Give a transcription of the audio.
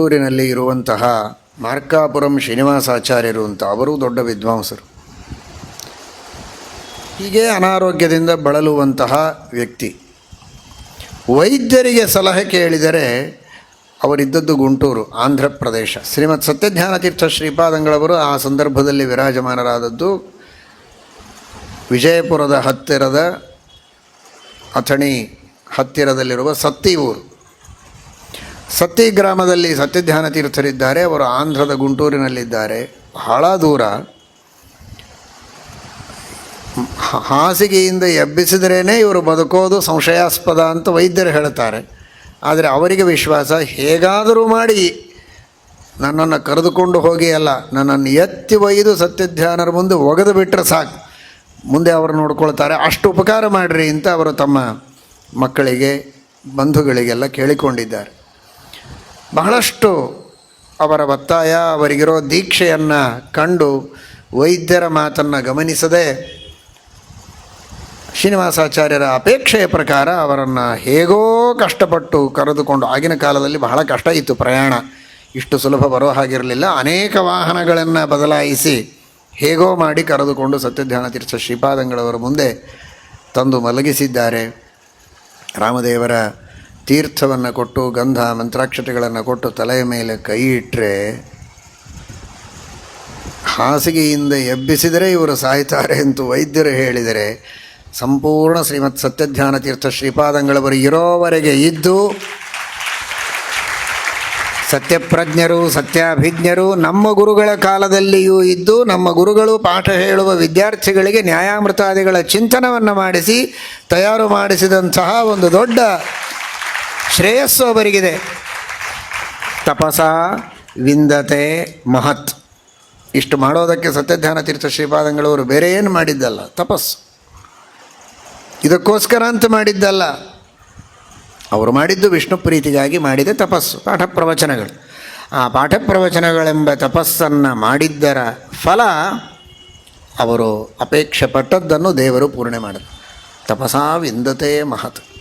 ಊರಿನಲ್ಲಿ ಇರುವಂತಹ ಮಾರ್ಕಾಪುರಂ ಶ್ರೀನಿವಾಸಾಚಾರ್ಯರು ಅಂತ ಅವರು ದೊಡ್ಡ ವಿದ್ವಾಂಸರು. ಹೀಗೆ ಅನಾರೋಗ್ಯದಿಂದ ಬಳಲುವಂತಹ ವ್ಯಕ್ತಿ. ವೈದ್ಯರಿಗೆ ಸಲಹೆ ಕೇಳಿದರೆ ಅವರಿದ್ದದ್ದು ಗುಂಟೂರು, ಆಂಧ್ರ ಪ್ರದೇಶ. ಶ್ರೀಮತ್ ಸತ್ಯಜ್ಞಾನತೀರ್ಥ ಶ್ರೀಪಾದಂಗಳವರು ಆ ಸಂದರ್ಭದಲ್ಲಿ ವಿರಾಜಮಾನರಾದದ್ದು ವಿಜಯಪುರದ ಹತ್ತಿರದ ಅಥಣಿ ಹತ್ತಿರದಲ್ಲಿರುವ ಸತ್ತಿ ಊರು. ಸತ್ತಿ ಗ್ರಾಮದಲ್ಲಿ ಸತ್ಯಧ್ಯಾನ ತೀರ್ಥರಿದ್ದಾರೆ ಅವರು ಆಂಧ್ರದ ಗುಂಟೂರಿನಲ್ಲಿದ್ದಾರೆ. ಬಹಳ ದೂರ. ಹಾಸಿಗೆಯಿಂದ ಎಬ್ಬಿಸಿದ್ರೇ ಇವರು ಬದುಕೋದು ಸಂಶಯಾಸ್ಪದ ಅಂತ ವೈದ್ಯರು ಹೇಳ್ತಾರೆ. ಆದರೆ ಅವರಿಗೆ ವಿಶ್ವಾಸ, ಹೇಗಾದರೂ ಮಾಡಿ. ನನ್ನನ್ನು ಕರೆದುಕೊಂಡು ಹೋಗಿ ಅಲ್ಲ, ನನ್ನನ್ನು ಎತ್ತಿ ಒಯ್ದು ಸತ್ಯಧ್ಯಾನರ ಮುಂದೆ ಒಗೆದು ಬಿಟ್ಟರೆ ಸಾಕು. ಮುಂದೆ ಅವರು ನೋಡ್ಕೊಳ್ತಾರೆ, ಅಷ್ಟು ಉಪಕಾರ ಮಾಡಿರಿ ಅಂತ ಅವರು ತಮ್ಮ ಮಕ್ಕಳಿಗೆ, ಬಂಧುಗಳಿಗೆಲ್ಲ ಕೇಳಿಕೊಂಡಿದ್ದಾರೆ. ಬಹಳಷ್ಟು ಅವರ ಒತ್ತಾಯ, ಅವರಿಗಿರೋ ದೀಕ್ಷೆಯನ್ನು ಕಂಡು ವೈದ್ಯರ ಮಾತನ್ನು ಗಮನಿಸದೆ ಶ್ರೀನಿವಾಸಾಚಾರ್ಯರ ಅಪೇಕ್ಷೆಯ ಪ್ರಕಾರ ಅವರನ್ನು ಹೇಗೋ ಕಷ್ಟಪಟ್ಟು ಕರೆದುಕೊಂಡು ಆಗಿನ ಕಾಲದಲ್ಲಿ ಬಹಳ ಕಷ್ಟ ಇತ್ತು ಪ್ರಯಾಣ. ಇಷ್ಟು ಸುಲಭ ಬರೋ ಹಾಗಿರಲಿಲ್ಲ. ಅನೇಕ ವಾಹನಗಳನ್ನು ಬದಲಾಯಿಸಿ ಹೇಗೋ ಮಾಡಿ ಕರೆದುಕೊಂಡು ಸತ್ಯಧ್ಯಾನ ತೀರ್ಥ ಶ್ರೀಪಾದಂಗಳವರ ಮುಂದೆ ತಂದು ಮಲಗಿಸಿದ್ದಾರೆ. ರಾಮದೇವರ ತೀರ್ಥವನ್ನು ಕೊಟ್ಟು, ಗಂಧ, ಮಂತ್ರಾಕ್ಷತೆಗಳನ್ನು ಕೊಟ್ಟು ತಲೆಯ ಮೇಲೆ ಕೈ ಇಟ್ಟರೆ ಹಾಸಿಗೆಯಿಂದ ಎಬ್ಬಿಸಿದರೆ ಇವರು ಸಾಯ್ತಾರೆ ಎಂದು ವೈದ್ಯರು ಹೇಳಿದರೆ, ಸಂಪೂರ್ಣ ಶ್ರೀಮತ್ ಸತ್ಯಧ್ಯಾನ ತೀರ್ಥ ಶ್ರೀಪಾದಂಗಳವರು ಇರೋವರೆಗೆ ಇದ್ದು, ಸತ್ಯಪ್ರಜ್ಞರು, ಸತ್ಯಾಭಿಜ್ಞರು ನಮ್ಮ ಗುರುಗಳ ಕಾಲದಲ್ಲಿಯೂ ಇದ್ದು, ನಮ್ಮ ಗುರುಗಳು ಪಾಠ ಹೇಳುವ ವಿದ್ಯಾರ್ಥಿಗಳಿಗೆ ನ್ಯಾಯಾಮೃತಾದಿಗಳ ಚಿಂತನವನ್ನು ಮಾಡಿಸಿ, ತಯಾರು ಮಾಡಿಸಿದಂತಹ ಒಂದು ದೊಡ್ಡ ಶ್ರೇಯಸ್ಸು ಅವರಿಗಿದೆ. ತಪಸ, ವಿಂದತೆ, ಮಹತ್. ಇಷ್ಟು ಮಾಡೋದಕ್ಕೆ ಸತ್ಯಧ್ಯಾನ ತೀರ್ಥ ಶ್ರೀಪಾದಂಗಳವರು ಬೇರೆ ಏನು ಮಾಡಿದ್ದಲ್ಲ? ತಪಸ್ಸು. ಇದಕ್ಕೋಸ್ಕರ ಅಂತ ಮಾಡಿದ್ದಲ್ಲ. ಅವರು ಮಾಡಿದ್ದು ವಿಷ್ಣು ಪ್ರೀತಿಗಾಗಿ ಮಾಡಿದ ತಪಸ್ಸು, ಪಾಠ ಪ್ರವಚನಗಳು. ಆ ಪಾಠ ಪ್ರವಚನಗಳೆಂಬ ತಪಸ್ಸನ್ನು ಮಾಡಿದ್ದರ ಫಲ ಅವರು ಅಪೇಕ್ಷೆ ಪಟ್ಟದ್ದನ್ನು ದೇವರು ಪೂರ್ಣೆ ಮಾಡಿದರು ತಪಸಾ, ವಿಂದತೆ, ಮಹತ್.